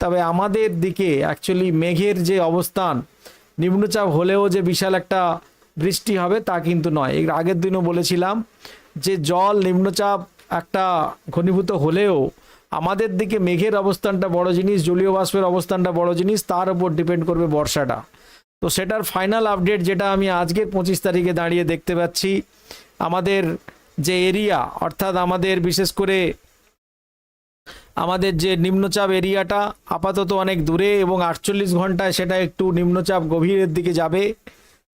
তবে আমাদের দিকে অ্যাকচুয়ালি মেঘের যে অবস্থান, নিম্নচাপ হলেও যে বিশাল একটা বৃষ্টি হবে তা কিন্তু নয়। এর আগের দিনও বলেছিলাম যে জল নিম্নচাপ একটা ঘনীভূত হলেও আমাদের দিকে মেঘের অবস্থানটা বড় জিনিস, জলীয় বাষ্পের অবস্থানটা বড় জিনিস, তার উপর ডিপেন্ড করবে বর্ষাটা। তো সেটার ফাইনাল আপডেট যেটা আমি আজকের পঁচিশ তারিখে দাঁড়িয়ে দেখতে পাচ্ছি, আমাদের যে এরিয়া অর্থাৎ আমাদের বিশেষ করে আমাদের যে নিম্নচাপ এরিয়াটা আপাতত অনেক দূরে এবং আটচল্লিশ ঘন্টায় সেটা একটু নিম্নচাপ গভীরের দিকে যাবে।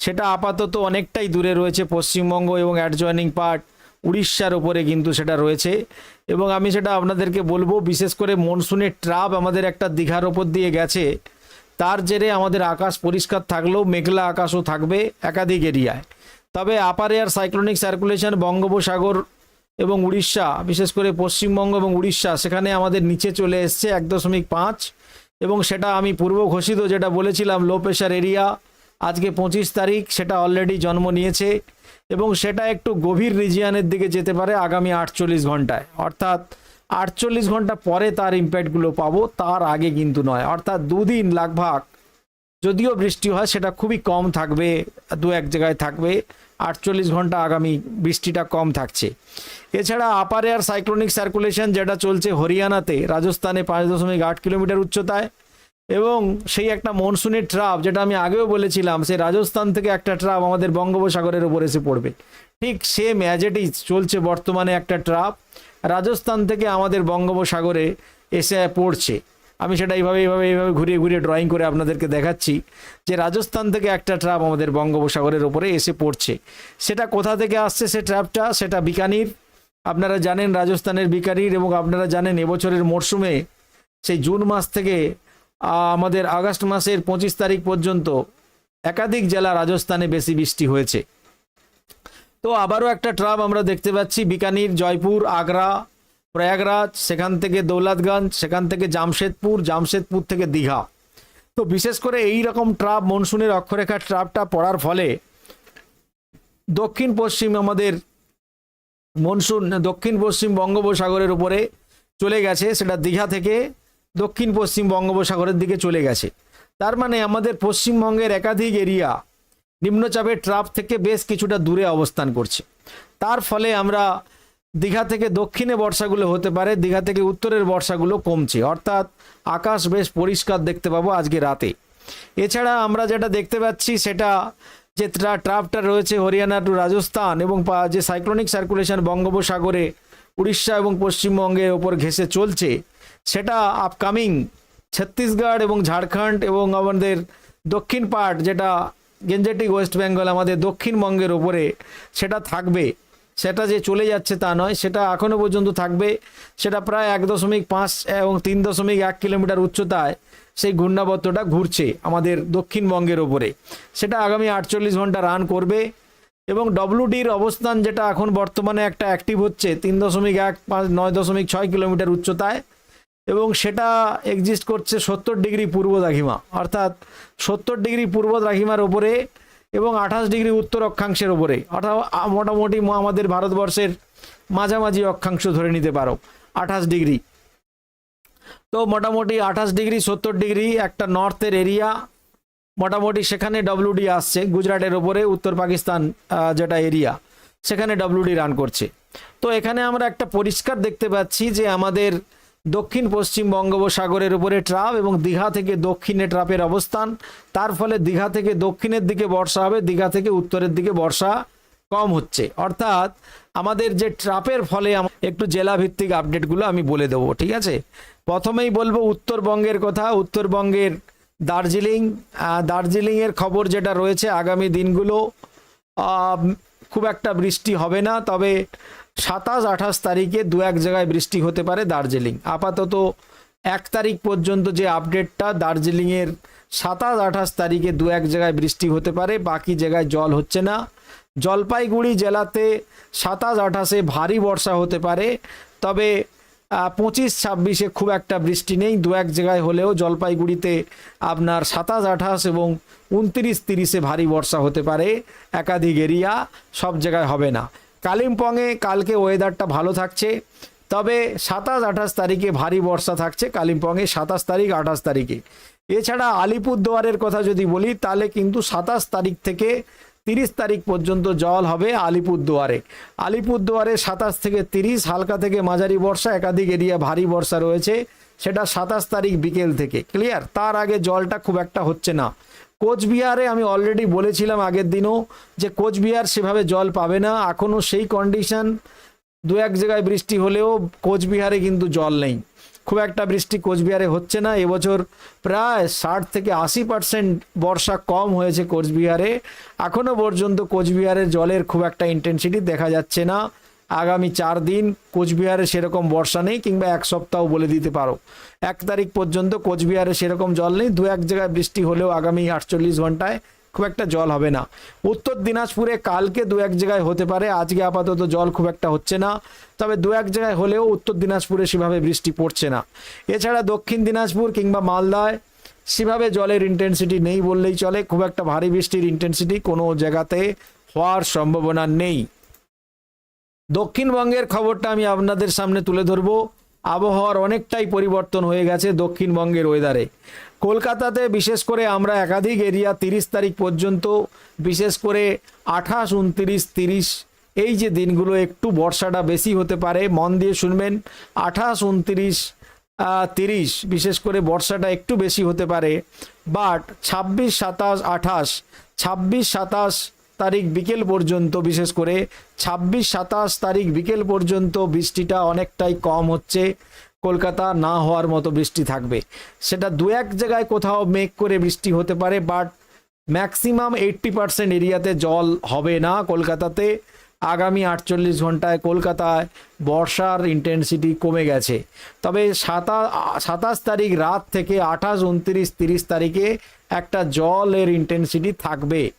সেটা আপাতত অনেকটাই দূরে রয়েছে পশ্চিমবঙ্গ এবং অ্যাডজয়নিং পার্ট উড়িষ্যার ওপরে কিন্তু সেটা রয়েছে। এবং আমি সেটা আপনাদেরকে বলব, বিশেষ করে মনসুনের ট্রাপ আমাদের একটা দীঘার ওপর দিয়ে গেছে। তার জেরে আমাদের আকাশ পরিষ্কার থাকলেও মেঘলা আকাশও থাকবে একাধিক এরিয়ায়। তবে আপার এয়ার সাইক্লোনিক সার্কুলেশন বঙ্গোপসাগর এবং উড়িষ্যা, বিশেষ করে পশ্চিমবঙ্গ এবং উড়িষ্যা, সেখানে আমাদের নিচে চলে এসছে এক দশমিক পাঁচ এবং সেটা আমি পূর্ব ঘোষিত যেটা বলেছিলাম লো প্রেশার এরিয়া আজকে পঁচিশ তারিখ, সেটা অলরেডি জন্ম নিয়েছে এবং সেটা একটু গভীর রিজিয়ানের দিকে যেতে পারে আগামী আটচল্লিশ ঘন্টায়। অর্থাৎ আটচল্লিশ ঘণ্টা পরে তার ইম্প্যাক্টগুলো পাবো, তার আগে কিন্তু নয়। অর্থাৎ দুদিন লাগভাগ যদিও বৃষ্টি হয়, সেটা খুবই কম থাকবে, দু এক জায়গায় থাকবে, আটচল্লিশ ঘণ্টা আগামী বৃষ্টিটা কম থাকছে। এছাড়া আপার এয়ার সাইক্লোনিক সার্কুলেশন যেটা চলছে হরিয়ানাতে, রাজস্থানে পাঁচ দশমিক আট কিলোমিটার উচ্চতায়। এবং সেই একটা মনসুনের ট্রাপ, যেটা আমি আগেও বলেছিলাম, সে রাজস্থান থেকে একটা ট্রাপ আমাদের বঙ্গোপসাগরের উপর এসে পড়বে। ঠিক সেম অ্যাজ ইজ চলছে বর্তমানে একটা ট্রাপ, রাজস্থান থেকে আমাদের বঙ্গোপসাগরে এসে পড়ছে। আমি সেটা এইভাবে এইভাবে এইভাবে ঘুরিয়ে ঘুরিয়ে ড্রয়িং করে আপনাদেরকে দেখাচ্ছি যে রাজস্থান থেকে একটা ট্রাপ আমাদের বঙ্গোপসাগরের ওপরে এসে পড়ছে। সেটা কোথা থেকে আসছে সে ট্র্যাপটা সেটা বিকানির আপনারা জানেন রাজস্থানের বিকারির এবং আপনারা জানেন এবছরের মরশুমে সেই জুন মাস থেকে আমাদের আগস্ট মাসের পঁচিশ তারিখ পর্যন্ত একাধিক জেলা রাজস্থানে বেশি বৃষ্টি হয়েছে। তো আবারও একটা ট্রাপ আমরা দেখতে পাচ্ছি, বিকানির, জয়পুর, আগ্রা, প্রয়াগরাজ, সেখান থেকে দৌলতগঞ্জ, সেখান থেকে জামশেদপুর জামশেদপুর থেকে দীঘা। তো বিশেষ করে এই রকম ট্রাপ মনসুনের অক্ষরেখার ট্রাপটা পড়ার ফলে দক্ষিণ পশ্চিম আমাদের মনসুন দক্ষিণ পশ্চিম বঙ্গোপসাগরের উপরে চলে গেছে, সেটা দীঘা থেকে দক্ষিণ পশ্চিম বঙ্গোপসাগরের দিকে চলে গেছে। তার মানে আমাদের পশ্চিমবঙ্গের একাধিক এরিয়া নিম্নচাপের ট্রাপ থেকে বেশ কিছুটা দূরে অবস্থান করছে। তার ফলে আমরা দীঘা থেকে দক্ষিণে বর্ষাগুলো হতে পারে, দীঘা থেকে উত্তরের বর্ষাগুলো কমছে। অর্থাৎ আকাশ বেশ পরিষ্কার দেখতে পাবো আজকে রাতে। এছাড়া আমরা যেটা দেখতে পাচ্ছি, সেটা যে ট্রা- ট্রাপটা রয়েছে হরিয়ানা টু রাজস্থান এবং যে সাইক্লোনিক সার্কুলেশন বঙ্গোপসাগরে উড়িষ্যা এবং পশ্চিমবঙ্গের ওপর ঘেসে চলছে, সেটা আপকামিং ছত্তিশগড় এবং ঝাড়খণ্ড এবং আমাদের দক্ষিণ পার্ট যেটা গেঞ্জেটিক ওয়েস্ট বেঙ্গল আমাদের দক্ষিণবঙ্গের ওপরে সেটা থাকবে। সেটা যে চলে যাচ্ছে তা নয়, সেটা এখনও পর্যন্ত থাকবে। সেটা প্রায় এক দশমিক পাঁচ এবং তিন দশমিক এক কিলোমিটার উচ্চতায় সেই ঘূর্ণাবর্তটা ঘুরছে আমাদের দক্ষিণবঙ্গের ওপরে। সেটা আগামী আটচল্লিশ ঘণ্টা রান করবে এবং ডব্লিউডির অবস্থান যেটা এখন বর্তমানে একটা অ্যাক্টিভ হচ্ছে তিন দশমিক এক পাঁচ নয় দশমিক ছয় কিলোমিটার উচ্চতায় এবং সেটা এক্সিস্ট করছে সত্তর ডিগ্রি পূর্ব দ্রাঘিমা অর্থাৎ সত্তর ডিগ্রি পূর্ব দ্রাঘিমার ওপরে এবং আঠাশ ডিগ্রি উত্তর অক্ষাংশের ওপরে। অর্থাৎ মোটামুটি আমাদের ভারতবর্ষের মাঝামাঝি অক্ষাংশ ধরে নিতে পারো, আঠাশ ডিগ্রি। তো মোটামুটি আঠাশ ডিগ্রি, সত্তর ডিগ্রি, একটা নর্থের এরিয়া। মোটামুটি সেখানে ডব্লিউডি আসছে, গুজরাটের ওপরে উত্তর পাকিস্তান যেটা এরিয়া, সেখানে ডব্লিউডি রান করছে। তো এখানে আমরা একটা পরিষ্কার দেখতে পাচ্ছি যে আমাদের দক্ষিণ পশ্চিম বঙ্গোপসাগরের উপরে ট্রাপ এবং দীঘা থেকে দক্ষিণে ট্রাপের অবস্থান। তার ফলে দীঘা থেকে দক্ষিণের দিকে বর্ষা হবে, দীঘা থেকে উত্তরের দিকে বর্ষা কম হচ্ছে। অর্থাৎ আমাদের যে ট্রাপের ফলে একটু জেলা ভিত্তিক আপডেটগুলো আমি বলে দেবো, ঠিক আছে? প্রথমেই বলব উত্তরবঙ্গের কথা, উত্তরবঙ্গের দার্জিলিং দার্জিলিংয়ের খবর যেটা রয়েছে আগামী দিনগুলো খুব একটা বৃষ্টি হবে না, তবে সাতাশ, আঠাশ তারিখে দু এক জায়গায় বৃষ্টি হতে পারে দার্জিলিং। আপাতত এক তারিখ পর্যন্ত যে আপডেটটা, দার্জিলিংয়ের সাতাশ, আঠাশ তারিখে দু এক জায়গায় বৃষ্টি হতে পারে, বাকি জায়গায় জল হচ্ছে না। জলপাইগুড়ি জেলাতে সাতাশ, আঠাশে ভারী বর্ষা হতে পারে, তবে পঁচিশ, ছাব্বিশে খুব একটা বৃষ্টি নেই। দু এক জায়গায় হলেও জলপাইগুড়িতে আপনার সাতাশ, আঠাশ এবং উনত্রিশ, তিরিশে ভারী বর্ষা হতে পারে। একাধিক এরিয়া সব জায়গায় হবে না। কালিম্পংয়ে কালকে ওয়েদারটা ভালো থাকছে। তবে সাতাশ, আঠাশ তারিখে ভারী বর্ষা থাকছে কালিম্পংয়ে, সাতাশ তারিখ, আঠাশ তারিখে। এছাড়া আলিপুরদুয়ারের কথা যদি বলি, তাহলে কিন্তু সাতাশ তারিখ থেকে তিরিশ তারিখ পর্যন্ত জল হবে আলিপুরদুয়ারে। আলিপুরদুয়ারে সাতাশ থেকে তিরিশ, হালকা থেকে মাঝারি বর্ষা, একাধিক এরিয়া ভারী বর্ষা রয়েছে। সেটা সাতাশ তারিখ বিকেল থেকে। ক্লিয়ার তার আগে জলটা খুব একটা হচ্ছে না। কোচবিহারে আমি অলরেডি বলেছিলাম আগের দিনও যে কোচবিহার সেভাবে জল পাবে না। এখনও সেই কন্ডিশন দু এক জায়গায় বৃষ্টি হলেও কোচবিহারে কিন্তু জল নেই। খুব একটা বৃষ্টি কোচবিহারে হচ্ছে না। এবছর প্রায় ষাট থেকে আশি পার্সেন্ট বর্ষা কম হয়েছে কোচবিহারে। এখনও পর্যন্ত কোচবিহারের জলের খুব একটা ইন্টেন্সিটি দেখা যাচ্ছে না। আগামী চার দিন কোচবিহারে সেরকম বর্ষা নেই কিংবা এক সপ্তাহ বলে দিতে পারো। এক তারিখ পর্যন্ত কোচবিহারে সেরকম জল নেই। দু এক জায়গায় বৃষ্টি হলেও আগামী আটচল্লিশ ঘন্টায় খুব একটা জল হবে না। উত্তর দিনাজপুরে কালকে দু এক জায়গায় হতে পারে, আজকে আপাতত জল খুব একটা হচ্ছে না। তবে দু এক জায়গায় হলেও উত্তর দিনাজপুরে সেভাবে বৃষ্টি পড়ছে না। এছাড়া দক্ষিণ দিনাজপুর কিংবা মালদায় সেভাবে জলের ইন্টেন্সিটি নেই বললেই চলে। খুব একটা ভারী বৃষ্টির ইন্টেন্সিটি কোনো জায়গাতে হওয়ার সম্ভাবনা নেই। দক্ষিণবঙ্গের খবরটা আমি আপনাদের সামনে তুলে ধরবো। আবহাওয়ার অনেকটাই পরিবর্তন হয়ে গেছে দক্ষিণবঙ্গের ওয়েদারে কলকাতাতে বিশেষ করে আমরা একাধিক এরিয়া তিরিশ তারিখ পর্যন্ত, বিশেষ করে আঠাশ, উনতিরিশ, তিরিশ, এই যে দিনগুলো একটু বর্ষাটা বেশি হতে পারে, মন দিয়ে শুনবেন, আঠাশ, উনতিরিশ তিরিশ, বিশেষ করে বর্ষাটা একটু বেশি হতে পারে বাট ছাব্বিশ, সাতাশ, আঠাশ, ছাব্বিশ, সাতাশ তারিখ বিকেল পর্যন্ত, বিশেষ করে ছাব্বিশ, সাতাশ তারিখ বিকেল পর্যন্ত বৃষ্টিটা অনেকটাই কম হচ্ছে কলকাতা না হওয়ার মতো বৃষ্টি থাকবে। সেটা দু এক জায়গায় কোথাও মেঘ করে বৃষ্টি হতে পারে বাট ম্যাক্সিমাম এইট্টি পার্সেন্ট এরিয়াতে জল হবে না কলকাতাতে। আগামী আটচল্লিশ ঘন্টায় কলকাতায় বর্ষার ইন্টেন্সিটি কমে গেছে। তবে সাতা, সাতাশ তারিখ রাত থেকে আঠাশ, উনত্রিশ, তিরিশ তারিখে একটা জলের ইন্টেন্সিটি থাকবে।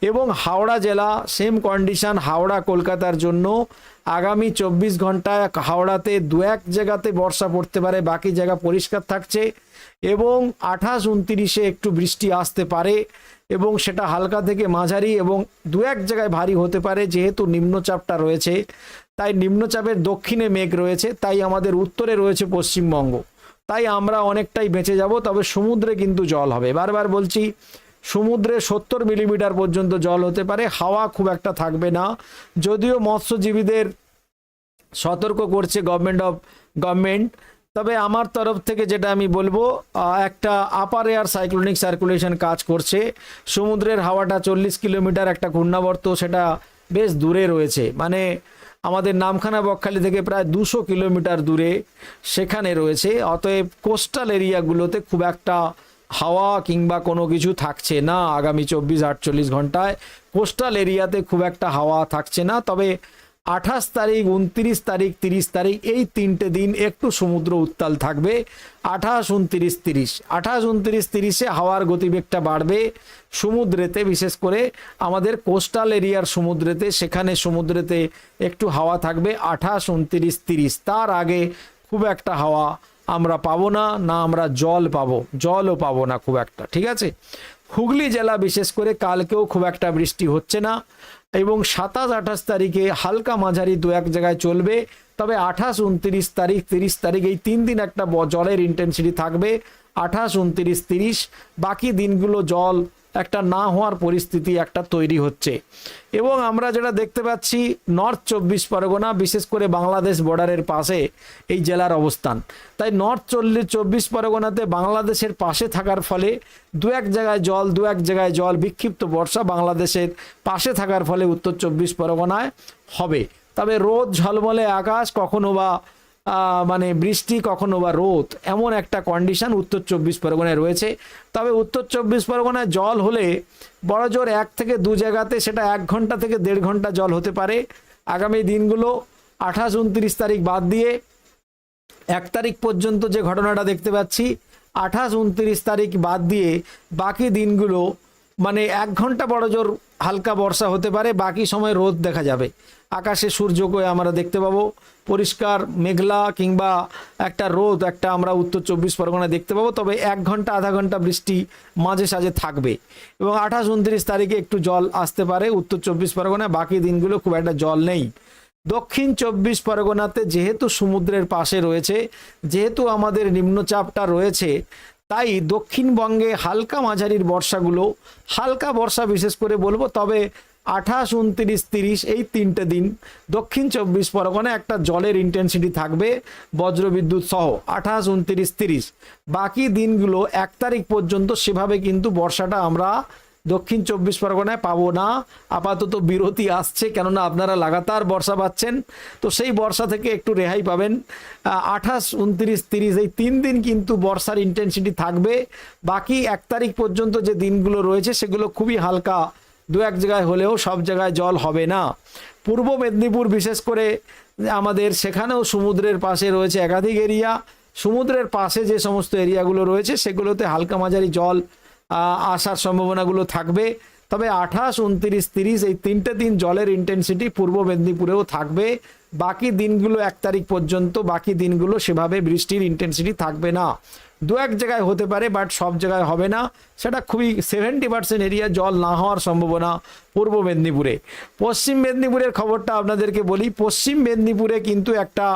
এবং হাওড়া জেলা সেম কন্ডিশন হাওড়া কলকাতার জন্য আগামী চব্বিশ ঘন্টায় হাওড়াতে দু এক জায়গাতে বর্ষা পড়তে পারে, বাকি জায়গা পরিষ্কার থাকছে এবং আঠাশ উনতিরিশে একটু বৃষ্টি আসতে পারে এবং সেটা হালকা থেকে মাঝারি এবং দু এক জায়গায় ভারী হতে পারে যেহেতু নিম্নচাপটা রয়েছে। তাই নিম্নচাপের দক্ষিণে মেঘ রয়েছে, তাই আমাদের উত্তরে রয়েছে পশ্চিমবঙ্গ। তাই আমরা অনেকটাই বেঁচে যাব, তবে সমুদ্রে কিন্তু জল হবে। বারবার বলছি সমুদ্রে সত্তর মিলিমিটার পর্যন্ত জল হতে পারে, হাওয়া খুব একটা থাকবে না। যদিও মৎস্যজীবীদের সতর্ক করছে গভর্নমেন্ট অফ গভর্নমেন্ট তবে আমার তরফ থেকে যেটা আমি বলব একটা আপার এয়ার সাইক্লোনিক সার্কুলেশন কাজ করছে। সমুদ্রের হাওয়াটা চল্লিশ কিলোমিটার একটা ঘূর্ণাবর্ত, সেটা বেশ দূরে রয়েছে। মানে আমাদের নামখানা বকখালি থেকে প্রায় দুশো কিলোমিটার দূরে সেখানে রয়েছে। অতএব কোস্টাল এরিয়াগুলোতে খুব একটা হাওয়া কিংবা কোনো কিছু থাকছে না আগামী চব্বিশ আটচল্লিশ ঘন্টায়। কোস্টাল এরিয়াতে খুব একটা হাওয়া থাকছে না, তবে আঠাশ তারিখ, উনত্রিশ তারিখ, তিরিশ তারিখ এই তিনটে দিন একটু সমুদ্র উত্তাল থাকবে। আঠাশ, উনত্রিশ, তিরিশ। আঠাশ, উনত্রিশ, তিরিশে হাওয়ার গতিবেগটা বাড়বে সমুদ্রেতে, বিশেষ করে আমাদের কোস্টাল এরিয়ার সমুদ্রেতে, সেখানে সমুদ্রেতে একটু হাওয়া থাকবে। আঠাশ, উনত্রিশ, তিরিশ, তার আগে খুব একটা হাওয়া আমরা পাবো না না আমরা জল পাবো। জলও পাবো না খুব একটা, ঠিক আছে? হুগলি জেলা বিশেষ করে কালকেও খুব একটা বৃষ্টি হচ্ছে না এবং সাতাশ আঠাশ তারিখে হালকা মাঝারি দু এক জায়গায় চলবে। তবে আঠাশ উনত্রিশ তারিখ, তিরিশ তারিখ এই তিন দিন একটা জলের ইন্টেন্সিটি থাকবে। আঠাশ, উনত্রিশ, তিরিশ, বাকি দিনগুলো জল একটা না হওয়ার পরিস্থিতি একটা তৈরি হচ্ছে। এবং আমরা যেটা দেখতে পাচ্ছি নর্থ চব্বিশ পরগনা, বিশেষ করে বাংলাদেশ বর্ডারের পাশে এই জেলার অবস্থান। তাই নর্থ চল্লিশ, চব্বিশ পরগনাতে বাংলাদেশের পাশে থাকার ফলে দু এক জায়গায় জল, দু এক জায়গায় জল, বিক্ষিপ্ত বর্ষা বাংলাদেশের পাশে থাকার ফলে উত্তর চব্বিশ পরগনায় হবে। তবে রোদ, ঝলমলে আকাশ, কখনো বা মানে বৃষ্টি কখনো বা রোদ, এমন একটা কন্ডিশন উত্তর চব্বিশ পরগনায় রয়েছে। তবে উত্তর চব্বিশ পরগনায় জল হলে বড় জোর এক থেকে দু জায়গাতে সেটা এক ঘণ্টা থেকে দেড় ঘণ্টা জল হতে পারে। আগামী দিনগুলো আঠাশ, উনত্রিশ তারিখ বাদ দিয়ে এক তারিখ পর্যন্ত যে ঘটনাটা দেখতে পাচ্ছি, আঠাশ, উনত্রিশ তারিখ বাদ দিয়ে বাকি দিনগুলো মানে এক ঘণ্টা বড় জোর হালকা বর্ষা হতে পারে, বাকি সময় রোদ দেখা যাবে। আকাশে সূর্যকে আমরা দেখতে পাবো। পরিষ্কার, মেঘলা কিংবা একটা রোদ, একটা আমরা উত্তর চব্বিশ পরগনায় দেখতে পাবো। তবে এক ঘণ্টা, আধা ঘণ্টা বৃষ্টি মাঝে সাঝে থাকবে। এবং আঠাশ, উনত্রিশ তারিখে একটু জল আসতে পারে উত্তর চব্বিশ পরগনায়। বাকি দিনগুলো খুব একটা জল নেই। দক্ষিণ চব্বিশ পরগনাতে যেহেতু সমুদ্রের পাশে রয়েছে, যেহেতু আমাদের নিম্নচাপটা রয়েছে, তাই দক্ষিণবঙ্গে হালকা মাঝারির বর্ষাগুলো, হালকা বর্ষা বিশেষ করে বলব। তবে আঠাশ, উনত্রিশ, তিরিশ, এই তিনটে দিন দক্ষিণ চব্বিশ পরগনা একটা জলের ইন্টেন্সিটি থাকবে বজ্রবিদ্যুৎ সহ। আঠাশ, উনত্রিশ, তিরিশ। বাকি দিনগুলো এক তারিখ পর্যন্ত সেভাবে কিন্তু বর্ষাটা আমরা দক্ষিণ চব্বিশ পরগনায় পাবো না। আপাতত বিরতি আসছে, কেননা আপনারা লাগাতার বর্ষা পাচ্ছেন। তো সেই বর্ষা থেকে একটু রেহাই পাবেন। আঠাশ, উনত্রিশ, তিরিশ, এই তিন দিন কিন্তু বর্ষার ইন্টেন্সিটি থাকবে। বাকি এক তারিখ পর্যন্ত যে দিনগুলো রয়েছে, সেগুলো খুবই হালকা দু এক জায়গায় হলেও সব জায়গায় জল হবে না। পূর্ব মেদিনীপুর বিশেষ করে আমাদের সেখানেও সমুদ্রের পাশে রয়েছে একাধিক এরিয়া। সমুদ্রের পাশে যে সমস্ত এরিয়াগুলো রয়েছে, সেগুলোতে হালকা মাঝারি জল আসার সম্ভাবনাগুলো থাকবে। তবে আঠাশ, উনত্রিশ, তিরিশ এই তিনটে দিন জলের ইন্টেন্সিটি পূর্ব মেদিনীপুরেও থাকবে। বাকি দিনগুলো এক তারিখ পর্যন্ত, বাকি দিনগুলো সেভাবে বৃষ্টির ইন্টেন্সিটি থাকবে না। দু এক জায়গায় হতে পারে বাট সব জায়গায় হবে না। সেটা খুবই সেভেন্টি পার্সেন্ট এরিয়া জল না হওয়ার সম্ভাবনা পূর্ব মেদিনীপুরে। পশ্চিম মেদিনীপুরের খবরটা আপনাদেরকে বলি, পশ্চিম মেদিনীপুরে কিন্তু একটা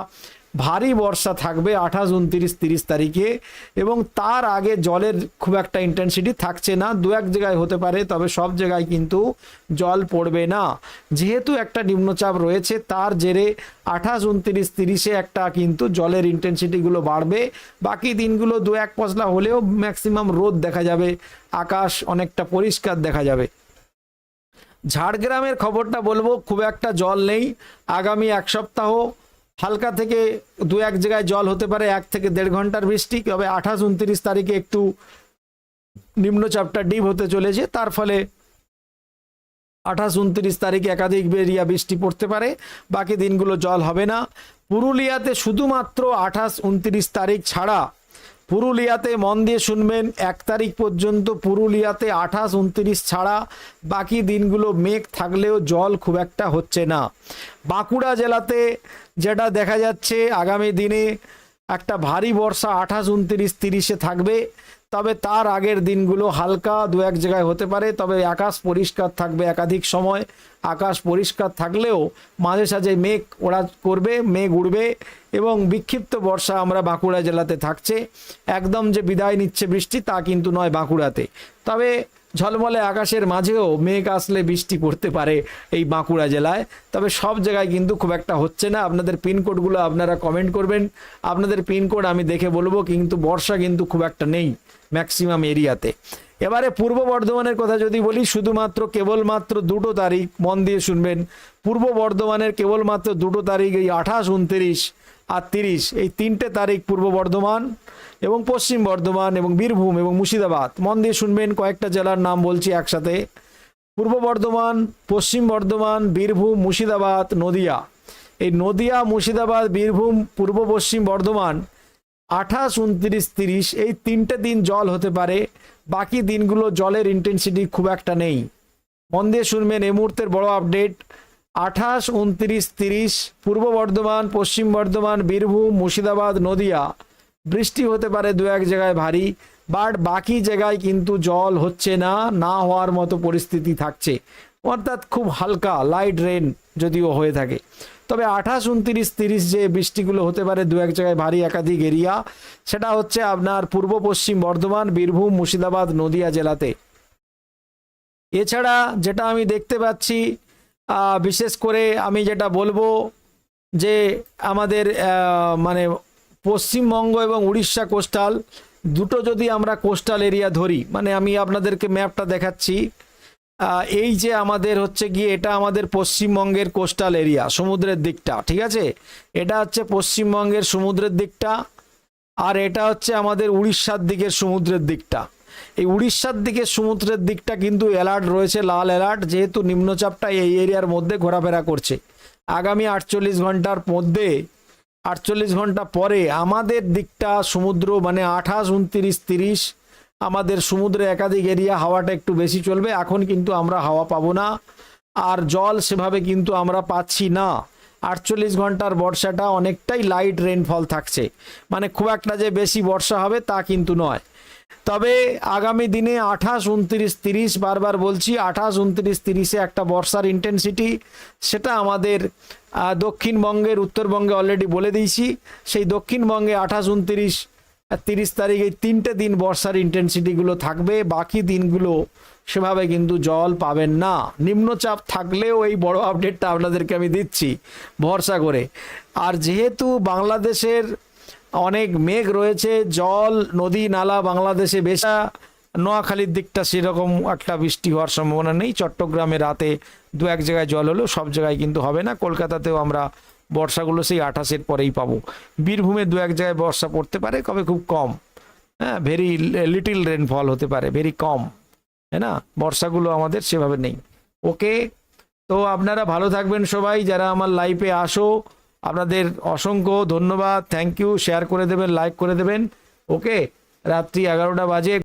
ভারী বর্ষা থাকবে আঠাশ, উনত্রিশ, তিরিশ তারিখে এবং তার আগে জলের খুব একটা ইন্টেন্সিটি থাকছে না। দু এক জায়গায় হতে পারে, তবে সব জায়গায় কিন্তু জল পড়বে না। যেহেতু একটা নিম্নচাপ রয়েছে, তার জেরে আঠাশ, উনত্রিশ, তিরিশে একটা কিন্তু জলের ইন্টেন্সিটিগুলো বাড়বে। বাকি দিনগুলো দু এক পশলা হলেও ম্যাক্সিমাম রোদ দেখা যাবে, আকাশ অনেকটা পরিষ্কার দেখা যাবে। ঝাড়গ্রামের খবরটা বলব, খুব একটা জল নেই। আগামী এক সপ্তাহ হালকা থেকে দু এক জায়গায় জল হতে পারে, এক থেকে দেড় ঘণ্টার বৃষ্টি, তবে আঠাশ উনত্রিশ তারিখে একটু নিম্নচাপটা ডিপ হতে চলেছে। তার ফলে আঠাশ উনত্রিশ তারিখে একাধিক বেরিয়া বৃষ্টি পড়তে পারে, বাকি দিনগুলো জল হবে না। পুরুলিয়াতে শুধুমাত্র আঠাশ উনত্রিশ তারিখ ছাড়া পুরুলিয়াতে মন দিয়ে শুনবেন। এক তারিখ পর্যন্ত পুরুলিয়াতে আঠাশ, উনত্রিশ ছাড়া বাকি দিনগুলো মেঘ থাকলেও জল খুব একটা হচ্ছে না। বাঁকুড়া জেলাতে যেটা দেখা যাচ্ছে, আগামী দিনে একটা ভারী বর্ষা আঠাশ, উনত্রিশ, তিরিশে থাকবে। তবে তার আগের দিনগুলো হালকা দু এক জায়গায় হতে পারে, তবে আকাশ পরিষ্কার থাকবে একাধিক সময়। আকাশ পরিষ্কার থাকলেও মাঝে সাঝে মেঘ ওরা করবে, মেঘ উড়বে এবং বিক্ষিপ্ত বর্ষা আমরা বাঁকুড়া জেলাতে থাকছে। একদম যে বিদায় নিচ্ছে বৃষ্টি তা কিন্তু নয় বাঁকুড়াতে। তবে ঝলমলে আকাশের মাঝেও মেঘ আসলে বৃষ্টি পড়তে পারে এই বাঁকুড়া জেলায়। তবে সব জায়গায় কিন্তু খুব একটা হচ্ছে না। আপনাদের পিনকোডগুলো আপনারা কমেন্ট করবেন। আপনাদের পিনকোড আমি দেখে বলব, কিন্তু বর্ষা কিন্তু খুব একটা নেই। ম্যাক্সিমাম এরিয়াতে এবারে পূর্ব বর্ধমানের কথা যদি বলি, শুধুমাত্র কেবলমাত্র দুটো তারিখ মন দিয়ে শুনবেন। পূর্ব বর্ধমানের কেবলমাত্র দুটো তারিখ এই আঠাশ, উনত্রিশ আর তিরিশ। এই তিনটে তারিখ পূর্ব বর্ধমান এবং পশ্চিম বর্ধমান এবং বীরভূম এবং মুর্শিদাবাদ। মন দিয়ে শুনবেন, কয়েকটা জেলার নাম বলছি একসাথে। পূর্ব বর্ধমান, পশ্চিম বর্ধমান, বীরভূম, মুর্শিদাবাদ, নদিয়া। এই নদিয়া, মুর্শিদাবাদ, বীরভূম, পূর্ব, পশ্চিম বর্ধমান আঠাশ, উনত্রিশ, তিরিশ, এই তিনটে দিন জল হতে পারে। বাকি দিনগুলো জলের ইন্টেন্সিটি খুব একটা নেই। মন দিয়ে শুনবেন এই মুহূর্তের বড় আপডেট আঠাশ, উনত্রিশ, তিরিশ, পূর্ব বর্ধমান, পশ্চিম বর্ধমান, বীরভূম, মুর্শিদাবাদ, নদিয়া। বৃষ্টি হতে পারে দু এক জায়গায় ভারী, বাট বাকি জায়গায় কিন্তু জল হচ্ছে না না হওয়ার মতো পরিস্থিতি থাকছে। অর্থাৎ খুব হালকা লাইট রেন যদিও হয়ে থাকে। তবে আঠাশ, উনত্রিশ, তিরিশ যে বৃষ্টিগুলো হতে পারে দু এক জায়গায় ভারী একাধিক এরিয়া, সেটা হচ্ছে আপনার পূর্ব পশ্চিম বর্ধমান, বীরভূম, মুর্শিদাবাদ, নদিয়া জেলাতে। এছাড়া যেটা আমি দেখতে পাচ্ছি বিশেষ করে আমি যেটা বলব যে আমাদের মানে পশ্চিমবঙ্গ এবং উড়িষ্যা কোস্টাল দুটো যদি আমরা কোস্টাল এরিয়া ধরি মানে আমি আপনাদেরকে ম্যাপটা দেখাচ্ছি এই যে আমাদের হচ্ছে গিয়ে এটা আমাদের পশ্চিমবঙ্গের কোস্টাল এরিয়া, সমুদ্রের দিকটা, ঠিক আছে? এটা হচ্ছে পশ্চিমবঙ্গের সমুদ্রের দিকটা আর এটা হচ্ছে আমাদের উড়িষ্যার দিকের সমুদ্রের দিকটা। এই উড়িষ্যার দিকের সমুদ্রের দিকটা কিন্তু অ্যালার্ট রয়েছে, লাল অ্যালার্ট যেহেতু নিম্নচাপটা এই এরিয়ার মধ্যে ঘোরাফেরা করছে। আগামী আটচল্লিশ ঘণ্টার মধ্যে, আটচল্লিশ ঘণ্টা পরে আমাদের দিকটা সমুদ্র মানে আঠাশ, উনত্রিশ, তিরিশ আমাদের সমুদ্রে একাধিক এরিয়া হাওয়াটা একটু বেশি চলবে। এখন কিন্তু আমরা হাওয়া পাবো না। আর জল সেভাবে কিন্তু আমরা পাচ্ছি না। আটচল্লিশ ঘণ্টার বর্ষাটা অনেকটাই লাইট রেনফল থাকছে। মানে খুব একটা যে বেশি বর্ষা হবে তা কিন্তু নয়। তবে আগামী দিনে আঠাশ, উনত্রিশ, তিরিশ বারবার বলছি, আঠাশ, উনত্রিশ, তিরিশে একটা বর্ষার ইন্টেন্সিটি সেটা আমাদের দক্ষিণবঙ্গের, উত্তরবঙ্গে অলরেডি বলে দিয়েছি। সেই দক্ষিণবঙ্গে আঠাশ, উনত্রিশ তিরিশ তারিখ এই তিনটে দিন বর্ষার ইন্টেন্সিটিগুলো থাকবে, বাকি দিনগুলো সেভাবে কিন্তু জল পাবেন না। নিম্নচাপ থাকলেও এই বড় আপডেটটা আপনাদেরকে আমি দিচ্ছি, ভরসা করে। আর যেহেতু বাংলাদেশের অনেক মেঘ রয়েছে, জল, নদী, নালা বাংলাদেশে বেশা, নোয়াখালীর দিকটা সেরকম একটা বৃষ্টি হওয়ার সম্ভাবনা নেই। চট্টগ্রামে রাতে দু এক জায়গায় জল হলেও সব জায়গায় কিন্তু হবে না। কলকাতাতেও আমরা বর্ষাগুলো সেই আঠাশের পরেই পাবো। বীরভূমে দু এক জায়গায় বর্ষা পড়তে পারে, কবে খুব কম। হ্যাঁ ভেরি লিটিল রেনফল হতে পারে ভেরি কম। হ্যাঁ না? বর্ষাগুলো আমাদের সেভাবে নেই। ওকে, তো আপনারা ভালো থাকবেন সবাই, যারা আমার লাইফে আসো, আপনাদের অসংখ্য ধন্যবাদ। থ্যাংক ইউ শেয়ার করে দেবেন লাইক করে দেবেন। ওকে, রাত্রি এগারোটা বাজে।